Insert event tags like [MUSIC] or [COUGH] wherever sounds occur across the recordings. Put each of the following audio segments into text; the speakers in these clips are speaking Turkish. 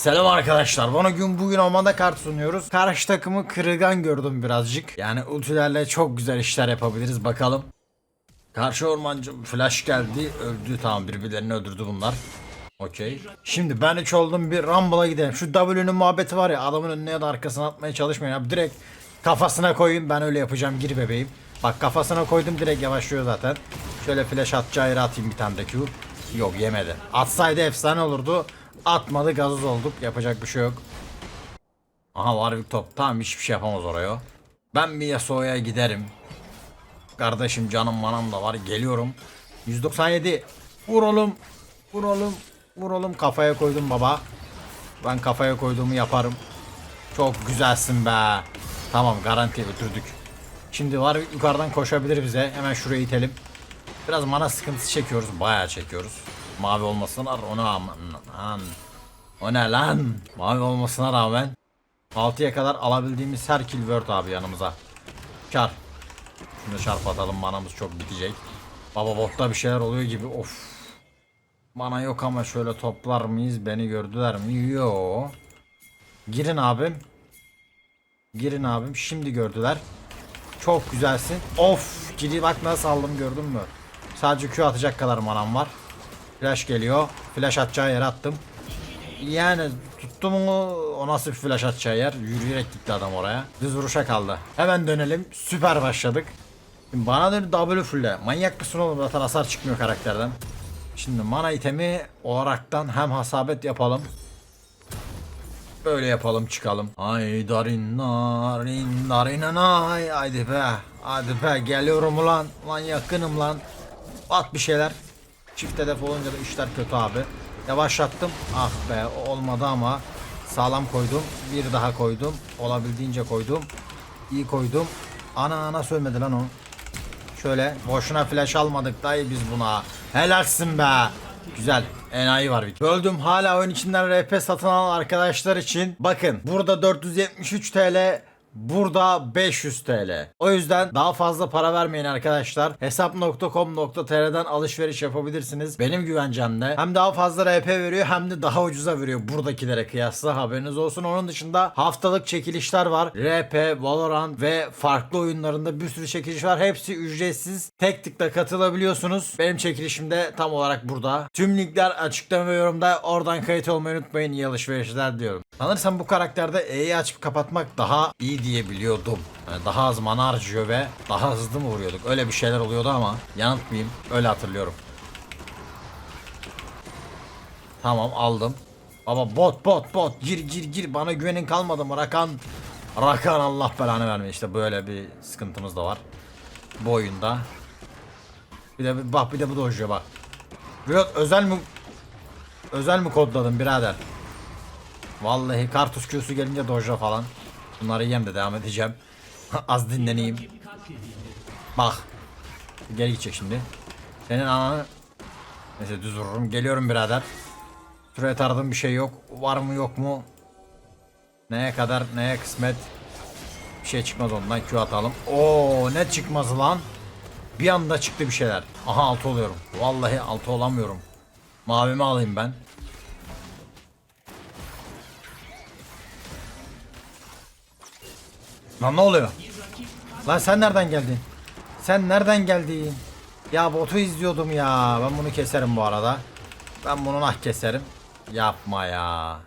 Selam arkadaşlar. Bana gün bugün olmada kart sunuyoruz. Karşı takımı kırılgan gördüm birazcık. Yani ultilerle çok güzel işler yapabiliriz. Bakalım. Karşı ormancı flash geldi. Öldü tamam birbirlerini öldürdü bunlar. Okey. Şimdi ben hiç oldum bir Rumble'a gidelim. Şu W'nün muhabbeti var ya adamın önüne ya da arkasına atmaya çalışmayın abi. Direkt kafasına koyun ben öyle yapacağım gir bebeğim. Bak kafasına koydum direkt yavaşlıyor zaten. Şöyle flash atacağı yere atayım bir tane de Q. Yok yemedi. Atsaydı efsane olurdu. Atmadı gazoz olduk. Yapacak bir şey yok. Aha Warwick top. Tamam hiçbir şey yapamaz oraya. Ben bir Yasuo'ya giderim. Kardeşim canım manam da var. Geliyorum. 197. Vur oğlum. Vur oğlum. Vur oğlum. Kafaya koydum baba. Ben kafaya koyduğumu yaparım. Çok güzelsin be. Tamam garanti ötürdük. Şimdi var yukarıdan koşabilir bize. Hemen şuraya itelim. Biraz mana sıkıntısı çekiyoruz. Bayağı çekiyoruz. Mavi olmasına onu aman. O ne lan? Mavi olmasına rağmen 6'ya kadar alabildiğimiz her kill word abi yanımıza. Kar. Şunu çarp atalım manamız çok bitecek. Baba botta bir şeyler oluyor gibi of. Mana yok ama şöyle toplar mıyız? Beni gördüler mi? Yo. Girin abim. Girin abim. Şimdi gördüler. Çok güzelsin. Of. Gidi bak nasıl aldım gördün mü? Sadece Q atacak kadar manam var. Flash geliyor. Flash atacağı yere attım. Yani tuttum mu o nasıl bir flash atacağı yer. Yürüyerek gitti adam oraya. Düz vuruşa kaldı. Hemen dönelim. Süper başladık. Şimdi bana dönüp W fulle. Manyak mısın oğlum zaten hasar çıkmıyor karakterden. Şimdi mana itemi olaraktan hem hasabet yapalım. Böyle yapalım çıkalım. Ay darin narin darin ay haydi be. Hadi be geliyorum ulan. Lan yakınım lan. At bir şeyler. Çift hedef olunca da işler kötü abi. Yavaşlattım. Ah be olmadı ama sağlam koydum. Bir daha koydum. Olabildiğince koydum. İyi koydum. Ana ana sövmedi lan o. Şöyle boşuna flash almadık dayı biz buna. Helalsin be. Güzel. Enayi var bir. Böldüm hala oyun içinden RP satın alan arkadaşlar için. Bakın burada 473 TL Burada 500 TL. O yüzden daha fazla para vermeyin arkadaşlar. Hesap.com.tr'den alışveriş yapabilirsiniz. Benim güvencemde. Hem daha fazla RP veriyor hem de daha ucuza veriyor buradakilere kıyasla haberiniz olsun. Onun dışında haftalık çekilişler var. RP, Valorant ve farklı oyunlarında bir sürü çekiliş var. Hepsi ücretsiz. Tek tıkla katılabiliyorsunuz. Benim çekilişim de tam olarak burada. Tüm linkler açıklama ve yorumda. Oradan kayıt olmayı unutmayın. İyi alışverişler diyorum. Sanırsam bu karakterde E'yi açıp kapatmak daha iyi diye biliyordum. Yani daha az mana harcıyor ve daha hızlı mı vuruyorduk? Öyle bir şeyler oluyordu ama yanıltmayayım. Öyle hatırlıyorum. Tamam aldım. Baba bot bot bot gir gir gir bana güvenin kalmadı mı Rakan? Rakan Allah belanı verme işte böyle bir sıkıntımız da var. Bu oyunda. Bir de bak bir de bu dojuyor bak. Riot özel mi özel mi kodladın birader? Vallahi kartuş Q'su gelince doja falan. Bunları yiyem de devam edeceğim. [LAUGHS] Az dinleneyim. Bak. Geri gidecek şimdi. Senin ananı... Neyse düz vururum. Geliyorum birader. Şuraya taradığım bir şey yok. Var mı yok mu? Neye kadar neye kısmet. Bir şey çıkmaz ondan Q atalım. Oo ne çıkmaz lan. Bir anda çıktı bir şeyler. Aha altı oluyorum. Vallahi altı olamıyorum. Mavimi alayım ben. Lan ne oluyor? Lan sen nereden geldin? Sen nereden geldin? Ya botu izliyordum ya. Ben bunu keserim bu arada. Ben bunu nah keserim. Yapma ya.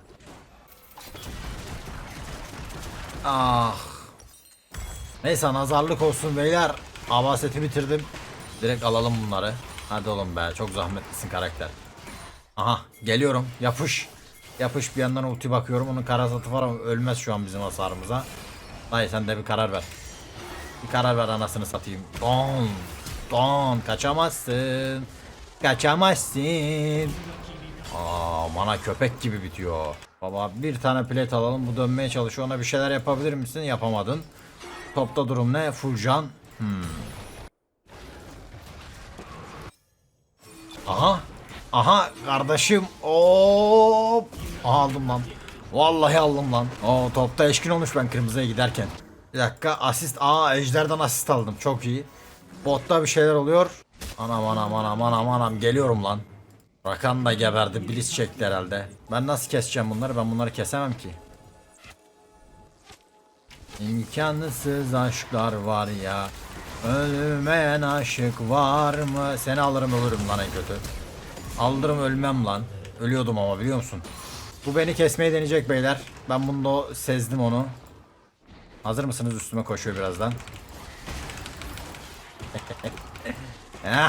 Ah. Neyse nazarlık olsun beyler. Abaseti bitirdim. Direkt alalım bunları. Hadi oğlum be çok zahmetlisin karakter. Aha geliyorum yapış. Yapış bir yandan ulti bakıyorum onun karasatı var ama ölmez şu an bizim hasarımıza. Dayı sen de bir karar ver. Bir karar ver anasını satayım. Don. Don. Kaçamazsın. Kaçamazsın. Aa mana köpek gibi bitiyor. Baba bir tane plate alalım. Bu dönmeye çalışıyor. Ona bir şeyler yapabilir misin? Yapamadın. Topta durum ne? Full. Hmm. Aha. Aha kardeşim. Hop. Aha aldım lan. Vallahi aldım lan. Oo topta eşkin olmuş ben kırmızıya giderken. Bir dakika asist. Aa ejderden asist aldım. Çok iyi. Botta bir şeyler oluyor. Anam anam anam anam anam geliyorum lan. Rakan da geberdi. Bliss çekti herhalde. Ben nasıl keseceğim bunları? Ben bunları kesemem ki. İmkansız aşklar var ya. Ölmeyen aşık var mı? Seni alırım ölürüm lan en kötü. Aldırım ölmem lan. Ölüyordum ama biliyor musun? Bu beni kesmeyi deneyecek beyler. Ben bunda o- sezdim onu. Hazır mısınız? Üstüme koşuyor birazdan. [LAUGHS]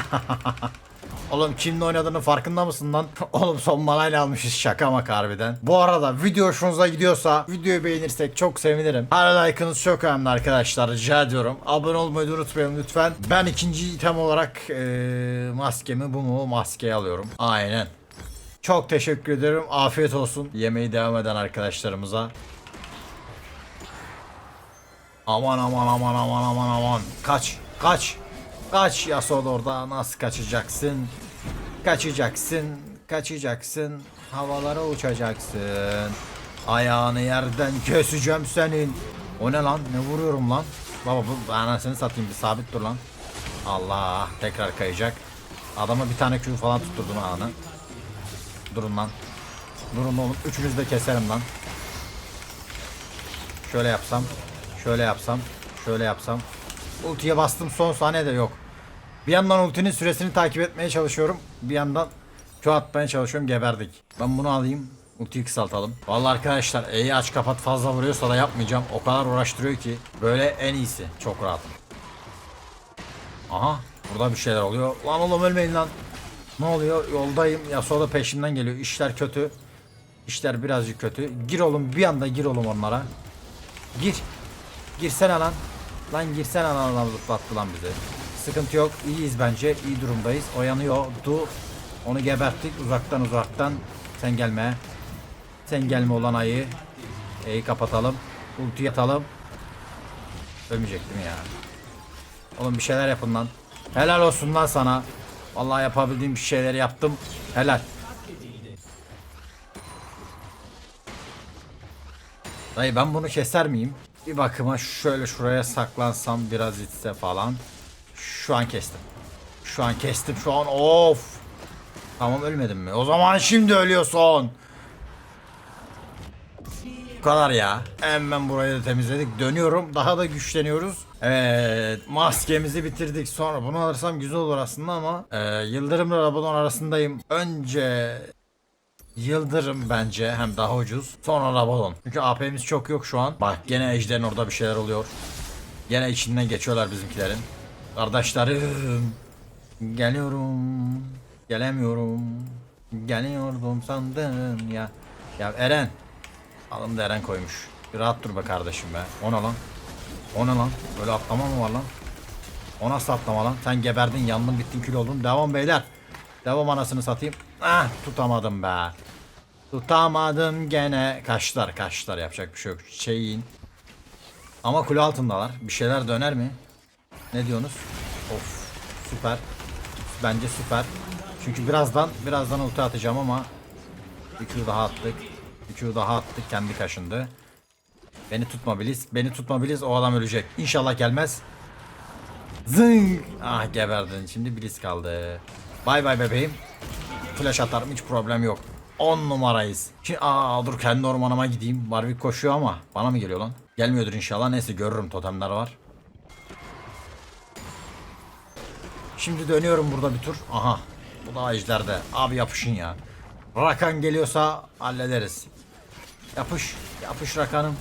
Oğlum kimle oynadığının farkında mısın lan? [LAUGHS] Oğlum son malayla almışız şaka maka harbiden. Bu arada video hoşunuza gidiyorsa videoyu beğenirsek çok sevinirim. Her like'ınız çok önemli arkadaşlar rica ediyorum. Abone olmayı da unutmayın lütfen. Ben ikinci item olarak eee, maskemi bu mu maskeyi alıyorum. Aynen. Çok teşekkür ederim. Afiyet olsun. Yemeği devam eden arkadaşlarımıza. Aman aman aman aman aman aman. Kaç. Kaç. Kaç Yasuo da orada. Nasıl kaçacaksın? Kaçacaksın. Kaçacaksın. Havalara uçacaksın. Ayağını yerden keseceğim senin. O ne lan? Ne vuruyorum lan? Baba bu anasını satayım bir sabit dur lan. Allah tekrar kayacak. Adama bir tane Q falan tutturdum anı. Durun lan. Durun oğlum. Üçünüzü de keserim lan. Şöyle yapsam. Şöyle yapsam. Şöyle yapsam. Ultiye bastım son saniye de yok. Bir yandan ultinin süresini takip etmeye çalışıyorum. Bir yandan Q atmaya çalışıyorum geberdik. Ben bunu alayım. Ultiyi kısaltalım. Vallahi arkadaşlar E'yi aç kapat fazla vuruyorsa da yapmayacağım. O kadar uğraştırıyor ki. Böyle en iyisi. Çok rahat. Aha. Burada bir şeyler oluyor. Lan oğlum ölmeyin lan. Ne oluyor? Yoldayım. Yasuo da peşimden geliyor. İşler kötü. İşler birazcık kötü. Gir oğlum bir anda gir oğlum onlara. Gir. Girsene lan. Lan girsene lan lan zıplattı lan bizi. Sıkıntı yok. İyiyiz bence. İyi durumdayız. O yanıyor. Du. Onu geberttik. Uzaktan uzaktan. Sen gelme. Sen gelme olan ayı. E'yi kapatalım. Ulti atalım. Ölmeyecek değil mi ya? Oğlum bir şeyler yapın lan. Helal olsun lan sana. Vallahi yapabildiğim bir şeyleri yaptım. Helal. Dayı ben bunu keser miyim? Bir bakıma şöyle şuraya saklansam biraz itse falan. Şu an kestim. Şu an kestim şu an of. Tamam ölmedim mi? O zaman şimdi ölüyorsun. Bu kadar ya. Hemen burayı da temizledik. Dönüyorum. Daha da güçleniyoruz. Evet. Maskemizi bitirdik. Sonra bunu alırsam güzel olur aslında ama e, Yıldırım'la Rabadon arasındayım. Önce Yıldırım bence hem daha ucuz. Sonra Rabadon. Çünkü AP'miz çok yok şu an. Bak gene Ejder'in orada bir şeyler oluyor. Gene içinden geçiyorlar bizimkilerin. Kardeşlerim. Geliyorum. Gelemiyorum. Geliyordum sandım ya. Ya Eren. Alın da Eren koymuş. Bir rahat dur be kardeşim be. O ne lan? O ne lan? Böyle atlama mı var lan? O nasıl atlama lan? Sen geberdin, yandın, bittin, kül oldun. Devam beyler. Devam anasını satayım. Ah tutamadım be. Tutamadım gene. Kaçlar kaçlar yapacak bir şey yok. Şeyin. Ama kule altındalar. Bir şeyler döner mi? Ne diyorsunuz? Of süper. Bence süper. Çünkü birazdan birazdan ulti atacağım ama bir daha attık. Bir daha attık kendi kaşındı. Beni tutma Biliz. Beni tutma Biliz o adam ölecek. İnşallah gelmez. Zing. Ah geberdin. Şimdi Biliz kaldı. Bay bay bebeğim. Flash atarım hiç problem yok. 10 numarayız. Şimdi aa dur kendi ormanıma gideyim. Warwick koşuyor ama bana mı geliyor lan? Gelmiyordur inşallah. Neyse görürüm totemler var. Şimdi dönüyorum burada bir tur. Aha. Bu da ejderde. Abi yapışın ya. Rakan geliyorsa hallederiz. Yapış. Yapış Rakan'ım.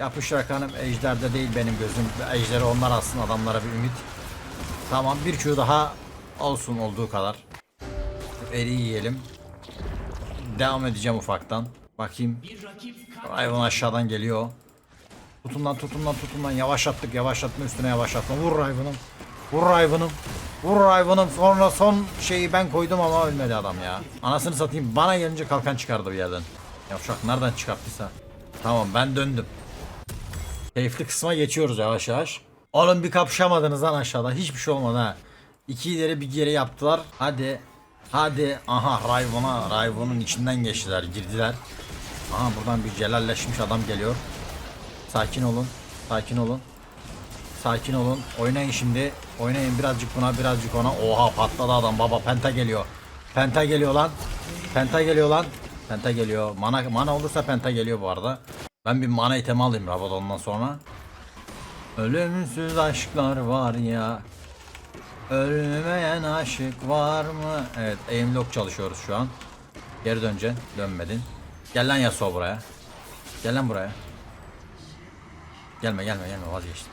Yapış Rakan'ım. Ejderde değil benim gözüm. Ejderi onlar alsın adamlara bir ümit. Tamam bir Q daha olsun olduğu kadar. Eri yiyelim. Devam edeceğim ufaktan. Bakayım. Hayvan aşağıdan geliyor. Lan tutun lan. Yavaşlattık yavaşlatma üstüne yavaşlatma. Vur Riven'ım. Vur Riven'ım. Vur Riven'ım. Sonra son şeyi ben koydum ama ölmedi adam ya. Anasını satayım. Bana gelince kalkan çıkardı bir yerden. Yavşak nereden çıkarttıysa. Tamam ben döndüm. Keyifli kısma geçiyoruz yavaş yavaş. Oğlum bir kapışamadınız lan aşağıda. Hiçbir şey olmadı ha. İki ileri bir geri yaptılar. Hadi. Hadi. Aha Rayvon'a. Rayvon'un içinden geçtiler. Girdiler. Aha buradan bir celalleşmiş adam geliyor. Sakin olun. Sakin olun. Sakin olun. Oynayın şimdi. Oynayın birazcık buna birazcık ona. Oha patladı adam baba penta geliyor. Penta geliyor lan. Penta geliyor lan. Penta geliyor. Mana mana olursa penta geliyor bu arada. Ben bir mana itemi alayım Rabadon'dan sonra. Ölümsüz aşklar var ya. Ölmeyen aşık var mı? Evet aim lock çalışıyoruz şu an. Geri döneceksin. Dönmedin. Gel lan Yasuo buraya. Gel lan buraya. Gelme gelme gelme vazgeçtim.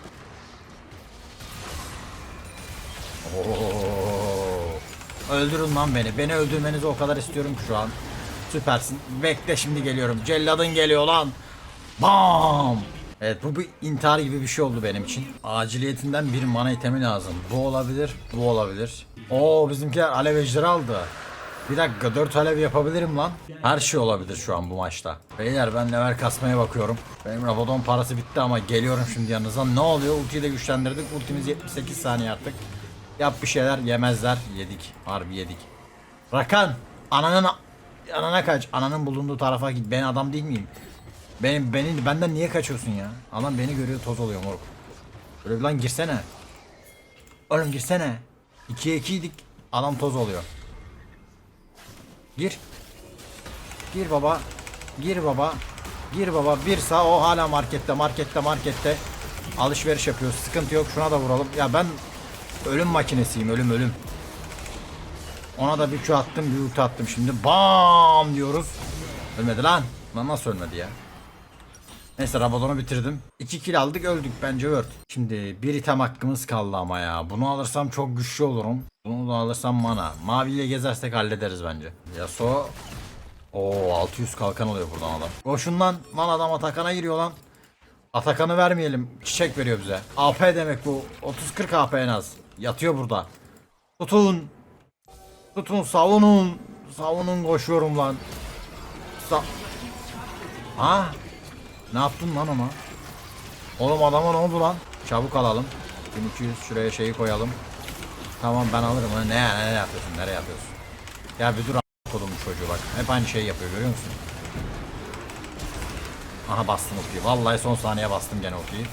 Oo. Öldürün lan beni. Beni öldürmenizi o kadar istiyorum ki şu an. Süpersin. Bekle şimdi geliyorum. Celladın geliyor lan. Bam. Evet bu bir intihar gibi bir şey oldu benim için. Aciliyetinden bir mana itemi lazım. Bu olabilir, bu olabilir. Oo bizimkiler alev ejderi aldı. Bir dakika 4 alev yapabilirim lan. Her şey olabilir şu an bu maçta. Beyler ben level kasmaya bakıyorum. Benim Rabadon parası bitti ama geliyorum şimdi yanınıza. Ne oluyor? Ultiyi de güçlendirdik. Ultimiz 78 saniye artık. Yap bir şeyler yemezler. Yedik. Harbi yedik. Rakan. Ananın anana kaç. Ananın bulunduğu tarafa git. Ben adam değil miyim? Benim beni benden niye kaçıyorsun ya? Adam beni görüyor toz oluyor moruk. Böyle bir lan girsene. Oğlum girsene. 2'ye 2'ydik. Adam toz oluyor. Gir. Gir baba. Gir baba. Gir baba. Bir sağ o hala markette markette markette. Alışveriş yapıyoruz. Sıkıntı yok. Şuna da vuralım. Ya ben ölüm makinesiyim. Ölüm ölüm. Ona da bir Q attım bir ulti attım şimdi. Bam diyoruz. Ölmedi lan. Lan nasıl ölmedi ya? Neyse Rabadon'u bitirdim. 2 kill aldık öldük bence Word. Şimdi bir item hakkımız kaldı ama ya. Bunu alırsam çok güçlü olurum. Bunu da alırsam mana. Maviyle gezersek hallederiz bence. Yasuo. Oo 600 kalkan oluyor buradan adam. Koşun lan. Lan adam Atakan'a giriyor lan. Atakan'ı vermeyelim. Çiçek veriyor bize. AP demek bu. 30-40 AP en az. Yatıyor burada. Tutun. Tutun savunun. Savunun koşuyorum lan. Sa ha? Ne yaptın lan ona? Oğlum adama ne oldu lan? Çabuk alalım. 1200 şuraya şeyi koyalım. Tamam ben alırım. Ne, ne, ne yapıyorsun? Nereye yapıyorsun? Ya bir dur kodum çocuğu bak. Hep aynı şeyi yapıyor görüyor musun? Aha bastım ultiyi. Vallahi son saniye bastım gene ultiyi.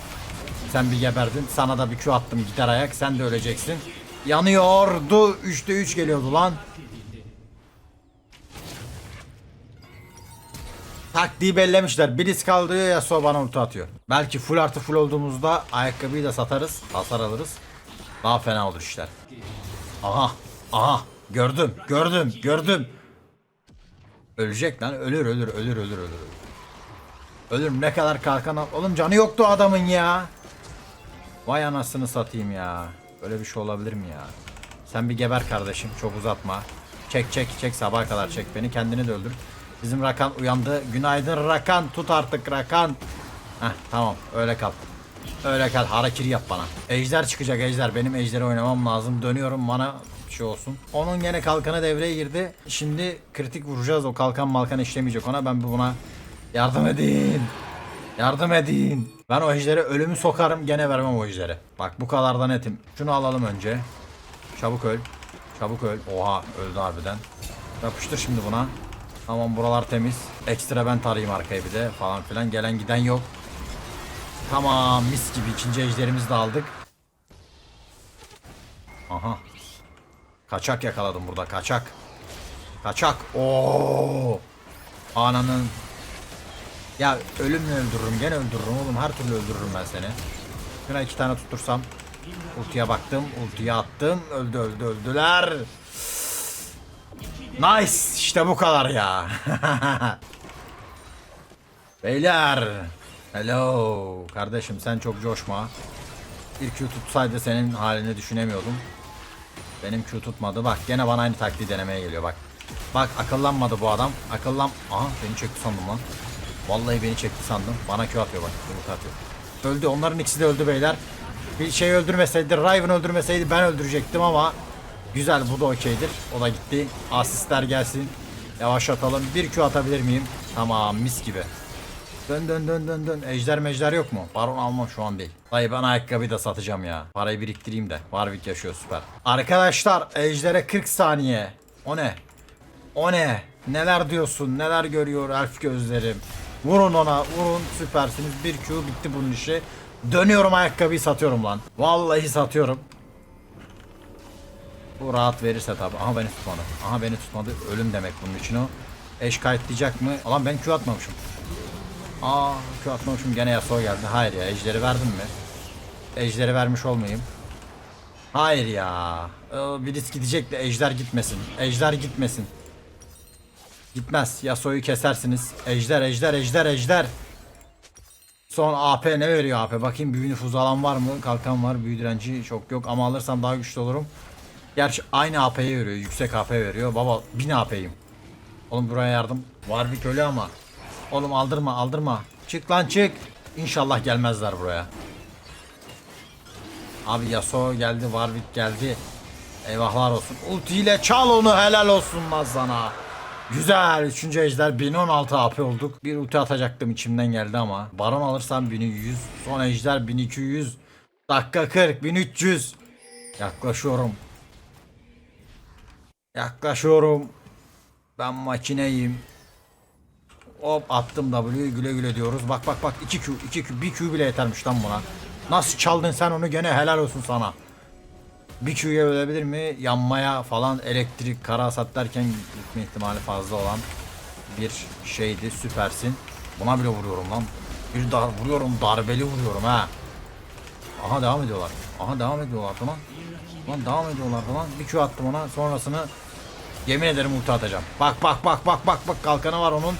Sen bir geberdin. Sana da bir Q attım gider ayak. Sen de öleceksin. Yanıyordu. 3'te 3 geliyordu lan. Taktiği bellemişler. Birisi kaldırıyor ya sonra bana ulti atıyor. Belki full artı full olduğumuzda ayakkabıyı da satarız. Hasar alırız. Daha fena olur işler. Aha. Aha. Gördüm. Gördüm. Gördüm. Ölecek lan. Ölür ölür ölür ölür ölür. Ölür ne kadar kalkan al. Oğlum canı yoktu adamın ya. Vay anasını satayım ya. Böyle bir şey olabilir mi ya? Sen bir geber kardeşim. Çok uzatma. Çek çek çek sabaha kadar çek beni. Kendini de öldür. Bizim Rakan uyandı. Günaydın Rakan. Tut artık Rakan. Heh tamam öyle kal. Öyle kal. Harakiri yap bana. Ejder çıkacak ejder. Benim ejderi oynamam lazım. Dönüyorum bana şey olsun. Onun gene kalkanı devreye girdi. Şimdi kritik vuracağız. O kalkan malkan işlemeyecek ona. Ben buna yardım edin. Yardım edin. Ben o ejderi ölümü sokarım gene vermem o ejderi. Bak bu kadar da netim. Şunu alalım önce. Çabuk öl. Çabuk öl. Oha öldü harbiden. Yapıştır şimdi buna. Tamam buralar temiz. Ekstra ben tarayayım arkaya bir de falan filan. Gelen giden yok. Tamam mis gibi ikinci ejderimizi de aldık. Aha. Kaçak yakaladım burada kaçak. Kaçak. Oo. Ananın. Ya ölümle öldürürüm gene öldürürüm oğlum her türlü öldürürüm ben seni. Şuna iki tane tuttursam. Ultiye baktım ultiye attım öldü öldü öldüler. Nice işte bu kadar ya. [LAUGHS] Beyler. Hello. Kardeşim sen çok coşma. Bir Q tutsaydı senin halini düşünemiyordum. Benim Q tutmadı. Bak gene bana aynı taktiği denemeye geliyor bak. Bak akıllanmadı bu adam. Akıllan... Aha beni çekti sandım lan. Vallahi beni çekti sandım. Bana Q atıyor bak. Yumurta atıyor. Öldü. Onların ikisi de öldü beyler. Bir şey öldürmeseydi, Riven öldürmeseydi ben öldürecektim ama güzel bu da okeydir. O da gitti. Asistler gelsin. Yavaşlatalım. Bir Q atabilir miyim? Tamam mis gibi. Dön dön dön dön dön. Ejder mejder yok mu? Baron almam şu an değil. Dayı ben ayakkabıyı da satacağım ya. Parayı biriktireyim de. Warwick yaşıyor süper. Arkadaşlar ejdere 40 saniye. O ne? O ne? Neler diyorsun? Neler görüyor elf gözlerim? Vurun ona vurun süpersiniz. Bir Q bitti bunun işi. Dönüyorum ayakkabıyı satıyorum lan. Vallahi satıyorum. Bu rahat verirse tabi. Aha beni tutmadı. Aha beni tutmadı. Ölüm demek bunun için o. Eş kayıtlayacak mı? Ulan ben Q atmamışım. Aa Q atmamışım gene Yasuo geldi. Hayır ya ejderi verdim mi? Ejderi vermiş olmayayım. Hayır ya. Ee, gidecek de ejder gitmesin. Ejder gitmesin. Gitmez. Yasuo'yu kesersiniz. Ejder, ejder, ejder, ejder. Son AP ne veriyor AP? Bakayım büyü nüfuzu alan var mı? Kalkan var. Büyü direnci çok yok. Ama alırsam daha güçlü olurum. Gerçi aynı AP'yi veriyor. Yüksek AP veriyor. Baba 1000 AP'yim. Oğlum buraya yardım. Warwick ölü ama. Oğlum aldırma aldırma. Çık lan çık. İnşallah gelmezler buraya. Abi Yasuo geldi, Warwick geldi. Eyvahlar olsun. Ultiyle çal onu helal olsun lan sana. Güzel. Üçüncü ejder 1016 AP olduk. Bir ulti atacaktım içimden geldi ama. Baron alırsam 1100. Son ejder 1200. Dakika 40 1300. Yaklaşıyorum. Yaklaşıyorum. Ben makineyim. Hop attım W'yu güle güle diyoruz. Bak bak bak 2 Q 2 Q 1 Q bile yetermiş lan buna. Nasıl çaldın sen onu gene helal olsun sana. Bir Q'ya ölebilir mi? Yanmaya falan elektrik kara hasat derken gitme ihtimali fazla olan bir şeydi. Süpersin. Buna bile vuruyorum lan. Bir dar vuruyorum darbeli vuruyorum ha. Aha devam ediyorlar. Aha devam ediyorlar lan. Lan devam ediyorlar lan. Bir Q attım ona sonrasını yemin ederim ulti atacağım. Bak bak bak bak bak bak kalkanı var onun.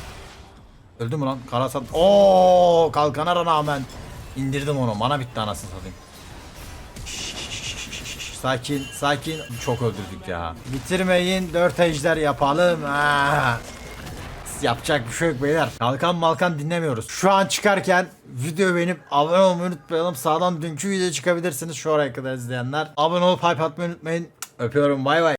Öldü mü lan? Karasat. Oo kalkana rağmen indirdim onu. Mana bitti anasını satayım. Sakin, sakin. Çok öldürdük ya. Bitirmeyin. Dört ejder yapalım. Ha. Yapacak bir şey yok beyler. Kalkan malkan dinlemiyoruz. Şu an çıkarken video beğenip abone olmayı unutmayalım. Sağdan dünkü video çıkabilirsiniz şu oraya kadar izleyenler. Abone olup hype atmayı unutmayın. Öpüyorum bay bay.